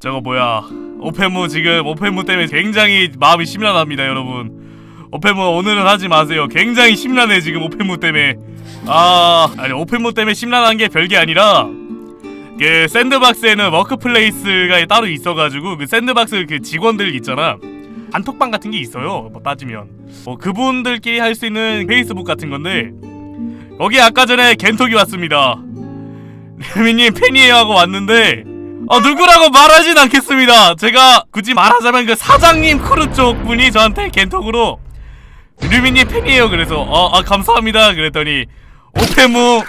저거 뭐야? 오페무 지금 오페무 때문에 굉장히 마음이 심란합니다 여러분. 오페무 오늘은 하지 마세요. 굉장히 심란해 지금 오페무 때문에. 아 아니 오페무 때문에 심란한 게 별게 아니라 그 샌드박스에는 워크플레이스가 따로 있어가지고 그 샌드박스 그 직원들 있잖아. 단톡방 같은 게 있어요 뭐 따지면. 뭐 그분들끼리 할 수 있는 페이스북 같은 건데 거기 아까 전에 겐톡이 왔습니다 레미님 팬이에요 하고 왔는데 어 누구라고 말하진 않겠습니다. 제가 굳이 말하자면 그 사장님 크루 쪽 분이 저한테 겐톡으로 류미님 팬이에요. 그래서 어, 아 감사합니다. 그랬더니 오페무